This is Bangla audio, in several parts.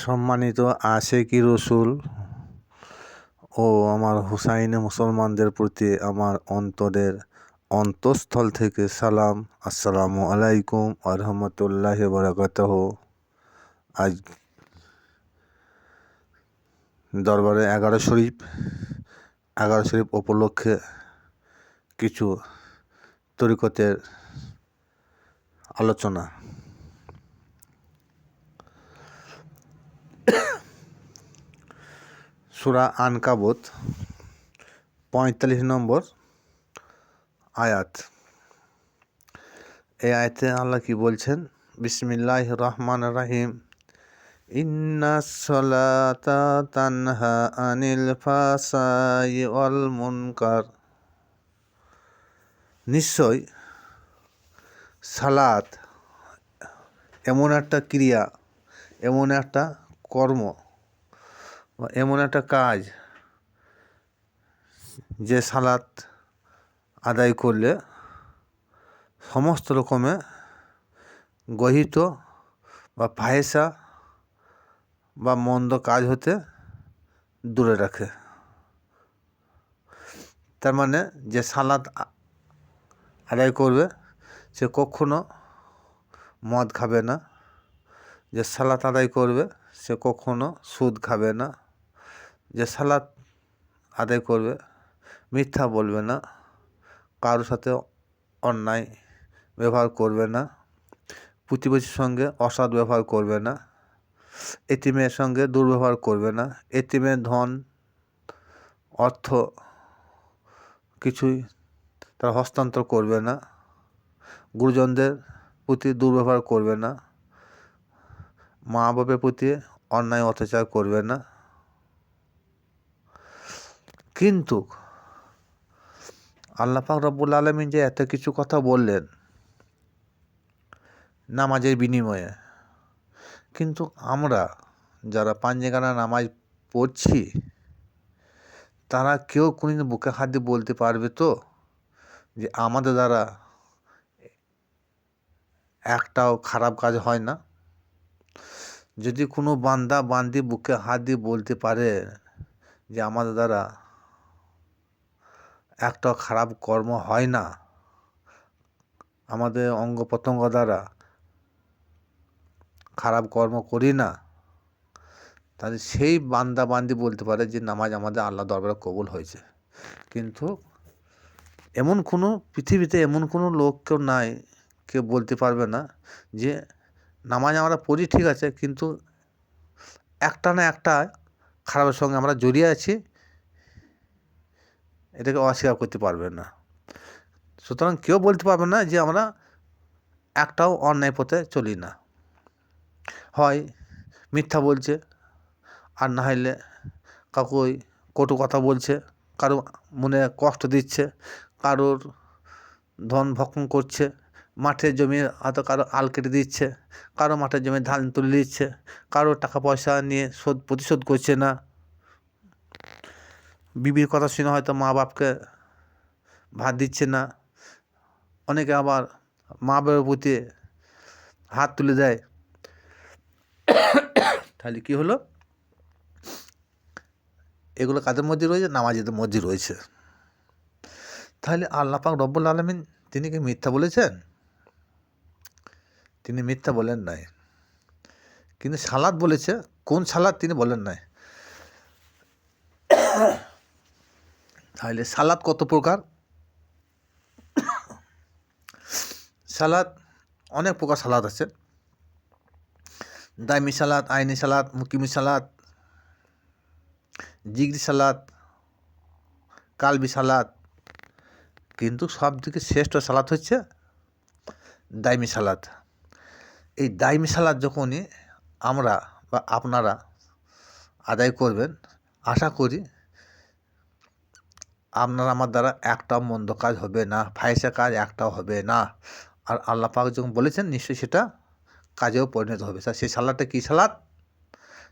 সম্মানিত আশেকি রসুল ও আমার হুসাইনে মুসলমানদের প্রতি আমার অন্তরের অন্তঃস্থল থেকে সালাম। আসসালামু আলাইকুম আরহামতুল্লাহ বরাকাতহ। আজ দরবারে এগারো শরীফ এগারো শরীফ উপলক্ষে কিছু তরিকতের আলোচনা সুরা আনকাবত, পঁয়তাল্লিশ নম্বর আয়াত। এই আয়াতে আল্লাহ কি বলছেন? বিসমিল্লাহ রহমান রাহিম। ইন্না তানহা আনিল ওয়াল মুনকার। নিশ্চয় সালাত এমন একটা ক্রিয়া, এমন একটা কর্ম এমন একটা কাজ যে সালাত আদায় করলে সমস্ত রকমে গহিত বা ফাহেসা বা মন্দ কাজ হতে দূরে রাখে। তার মানে যে সালাদ আদায় করবে, সে কখনো মদ খাবে না। যে সালাত আদায় করবে, সে কখনো সুদ খাবে না। যে সালাত আদায় করবে, মিথ্যা বলবে না কারোর সাথে অন্যায় ব্যবহার করবে না, প্রতিবেশীর সঙ্গে অসৎ ব্যবহার করবে না, এতিমের সঙ্গে দুর্ব্যবহার করবে না, এতিমের ধন, অর্থ কিছুই তারা হস্তান্তর করবে না, গুরুজনদের প্রতি দুর্ব্যবহার করবে না মা বাপের প্রতি অন্যায় অত্যাচার করবে না। কিন্তু আল্লাহ পাক রব্বুল আলমিন যে এত কিছু কথা বললেন নামাজের বিনিময়ে, কিন্তু আমরা যারা পাঞ্জেগানা নামাজ পড়ছি, তারা কেউ কোনোদিন বুকে হাত দিয়ে বলতে পারবে তো যে আমাদের দ্বারা একটাও খারাপ কাজ হয় না? যদি কোনো বান্দা বান্দি বুকে হাত দিয়ে বলতে পারে যে আমাদের দ্বারা একটাও খারাপ কর্ম হয় না। আমাদের অঙ্গ প্রত্যঙ্গ দ্বারা খারাপ কর্ম করি না। তাহলে সেই বান্দা বান্দি বলতে পারে যে নামাজ আমাদের আল্লাহ দরবারে কবুল হয়েছে। কিন্তু এমন কোনো পৃথিবীতে এমন কোনো লোক কেউ নাই, কেউ বলতে পারবে না যে নামাজ আমরা পড়ি ঠিক আছে, কিন্তু একটা না একটা খারাপের সঙ্গে আমরা জড়িয়ে আছি। এটাকে অস্বীকার করতে পারবে না। সুতরাং কেউ বলতে পারবে না যে আমরা একটাও অন্যায় পথে চলি না। হয় মিথ্যা বলছে আর না হলে কাকুই কটু কথা বলছে, কারও মনে কষ্ট দিচ্ছে, কারোর ধন ভক্ষণ করছে মাঠের জমি হয়তো কারও আল কেটে দিচ্ছে, কারও মাঠের জমি ধান তুলে দিচ্ছে, কারও টাকা পয়সা নিয়ে শোধ প্রতিশোধ করছে না। বিবির কথা শুনে হয়তো মা বাপকে ভাত দিচ্ছে না। অনেকে আবার মা বাবার প্রতি হাত তুলে দেয়। তাহলে কী হলো? এগুলো কাদের মধ্যে রয়েছে? নামাজের মধ্যে রয়েছে। তাহলে আল্লাহ পাক রব্বুল আলমিন তিনি কি মিথ্যা বলেছেন? তিনি মিথ্যা বলেন নাই। কিন্তু সালাদ বলেছে। কোন সালাদ তিনি বলেন নাই? তাহলে সালাদ কত প্রকার? সালাদ, অনেক প্রকার সালাদ আছে। দাইমি সালাদ, আইনি সালাদ, মুকিমি সালাদ, জিগরি সালাদ, কালবি সালাদ। কিন্তু সব থেকে শ্রেষ্ঠ সালাদ হচ্ছে দাইমি সালাদ। এই দাইমি সালাদ যখনই আমরা বা আপনারা আদায় করবেন, আশা করি আপনার আমার দ্বারা একটা মন্দ কাজ হবে না, ফাইসা কাজ একটাও হবে না। আর আল্লাহ পাক যখন বলেছেন, নিশ্চয়ই সেটা কাজেও পরিণত হবে। স্যার সেই সালাদটা কী সালাদ?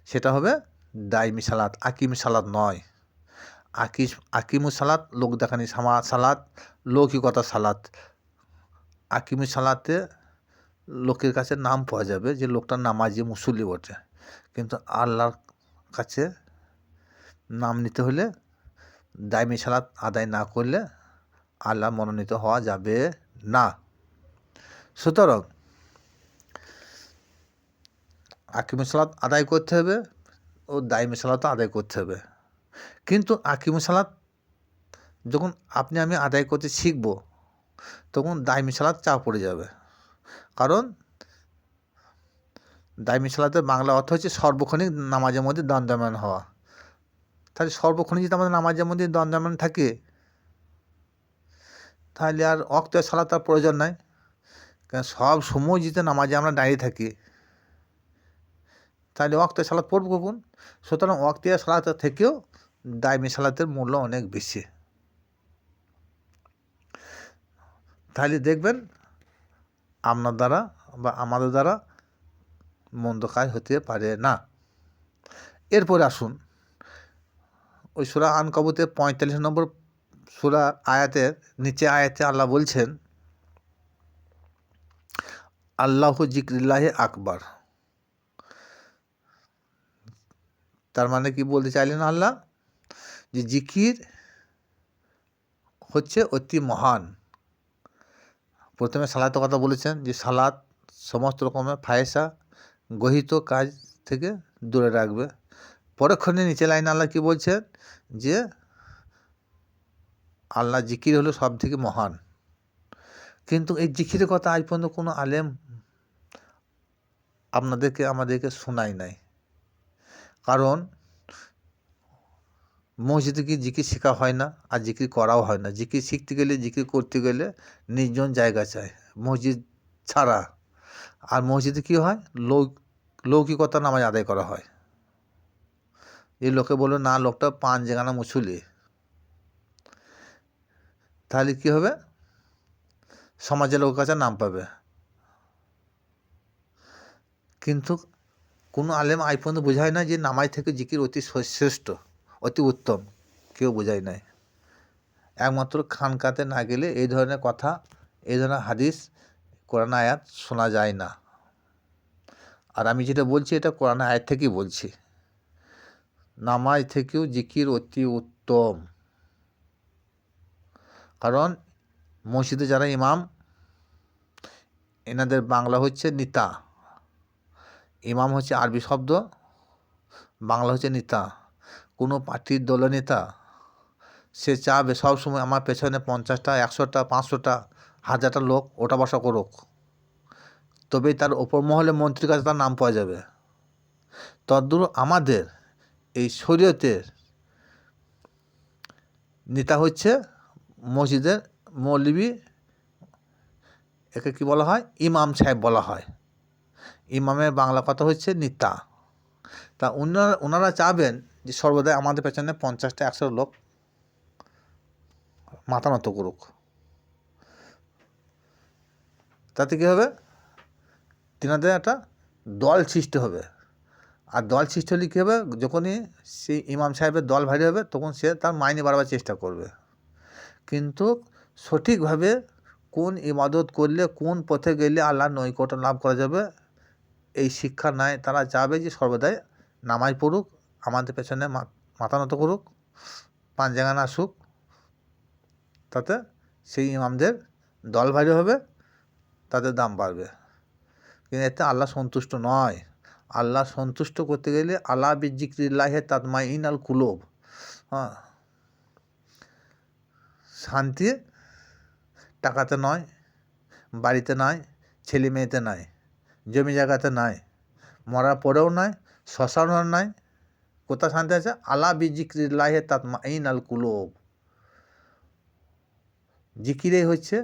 সেটা হবে দাইমি সালাদ, আকিম সালাদ নয়। আকিস, আকিমু সালাদ লোক দেখানি সামা, সালাদ, লৌকিকতা সালাদ। আকিমু সালাতে লোকের কাছে নাম পাওয়া যাবে যে লোকটা নামাজি মুসল্লি বটে। কিন্তু আল্লাহর কাছে নাম নিতে হলে দায়মি সালাত আদায় না করলে আল্লাহ মনোনীত হওয়া যাবে না। সুতরাং আকিম সালাত আদায় করতে হবে ও দায়মি সালাতও আদায় করতে হবে। কিন্তু আকিম সালাত যখন আপনি আমি আদায় করতে শিখব, তখন দায়মি সালাত চাপ পড়ে যাবে। কারণ দায়মি সালাতের বাংলা অর্থ হচ্ছে সর্বক্ষণিক নামাজের মধ্যে দণ্ডায়মান হওয়া। তাহলে সর্বক্ষণিক যদি আমাদের নামাজের মধ্যে দণ্ডায়মান থাকে, তাহলে আর অক্ত সালাত তার প্রয়োজন নাই। কারণ সব সময় যদি নামাজে আমরা দাঁড়িয়ে থাকি, তাহলে অক্ত সালাত পড়ব কখন? সুতরাং অক্তিয়া সালাত থেকেও দায়মি সালাতের মূল্য অনেক বেশি। তাহলে দেখবেন, আপনার দ্বারা বা আমাদের দ্বারা মন্দ কাজ হতে পারে না। এরপরে আসুন। ওই সুরা আনকাবুতে পঁয়তাল্লিশ নম্বর সুরা আয়াতের নিচে আয়াতে আল্লাহ বলছেন, আল্লাহ জিক্রিল্লাহ আকবার। তার মানে কি বলতে চাইলেন আল্লাহ? যে জিকির হচ্ছে অতি মহান। প্রথমে সালাতের কথা বলেছেন যে সালাত সমস্ত রকমের ফায়সা গহিত কাজ থেকে দূরে রাখবে। পরক্ষণে নিচে লাইন আল্লাহ কি বলছেন? যে আল্লাহ জিকির হলো সব থেকে মহান। কিন্তু এই জিকিরের কথা আজ পর্যন্ত কোনো আলেম আপনাদেরকে, আমাদেরকে শোনাই নাই। কারণ মসজিদে কি জিকির শেখা হয় না আর জিকির করাও হয় না? জিকির শিখতে গেলে, জিকির করতে গেলে নির্জন জায়গা চাই। মসজিদ ছাড়া। আর মসজিদে কী হয়? লৌ লৌকিকতা নামাজ আদায় করা হয়। এই লোকে বলল, না, লোকটা পান জেগানা মুছুলি। তাহলে কী হবে? সমাজের লোকের কাছে নাম পাবে। কিন্তু কোনো আলেম আই পর্যন্ত বোঝায় না যে নামাজ থেকে জিকির অতি শ্রেষ্ঠ অতি উত্তম। কেউ বোঝায় নাই। একমাত্র খানকাতে না গেলে এই ধরনের কথা, এই ধরনের হাদিস, কোরআন আয়াত শোনা যায় না। আর আমি যেটা বলছি, এটা কোরআন আয়াত থেকেই বলছি। নামাজ থেকেও জিকির অতি উত্তম। কারণ মসজিদে যারা ইমাম, এনাদের বাংলা হচ্ছে নিতা। ইমাম হচ্ছে আরবি শব্দ, বাংলা হচ্ছে নেতা। কোনো পার্টির দলনেতা সে চাবে সবসময় আমার পেছনে পঞ্চাশটা, একশোটা, পাঁচশোটা, হাজারটা লোক, ওটা বসা করুক। তবেই তার ওপর মহলে মন্ত্রীর কাছে তার নাম পাওয়া যাবে। তদ্দূর আমাদের এই শরীয়তের নেতা হচ্ছে মসজিদের মৌলবি, একে কি বলা হয়? ইমাম সাহেব বলা হয়। ইমামের বাংলা কথা হচ্ছে নিতা। তা ওনারা ওনারা চাবেন যে সর্বদাই আমাদের পেছনে পঞ্চাশটা একশো লোক মাথা নত করুক। তাতে কী হবে? তিনাদের একটা দল সৃষ্টি হবে। আর দল সৃষ্টি হলে কী হবে? যখনই সেই ইমাম সাহেবের দল ভারী হবে, তখন সে তার মাইনে বাড়াবার চেষ্টা করবে। কিন্তু সঠিকভাবে কোন ইবাদত করলে, কোন পথে গেলে আল্লাহ নৈকট্য লাভ করা যাবে, এই শিক্ষা নাই। তারা চাবে যে সর্বদাই নামাজ পড়ুক, আমাদের পেছনে মাথা নত করুক পাঞ্জাগান আসুক, তাতে সেই ইমামদের দল ভারী হবে, তাদের দাম বাড়বে। কিন্তু এতে আল্লাহ সন্তুষ্ট নয়। আল্লাহ সন্তুষ্ট করতে গেলে আল্লাহ বিজিক্রিল্লাহে তাতমাই ইন আল কুলোভ হ্যাঁ। শান্তি টাকাতে নয়, বাড়িতে নয়, ছেলে মেয়েতে নয়, জমি জায়গাতে নয় মরার পরেও নয়, শ্মশানও নয় কোথা শান্তি আছে? আলা বিজিক্রিল্লাহে তাতমা ইন আল কুলোভ জিকিরে হচ্ছে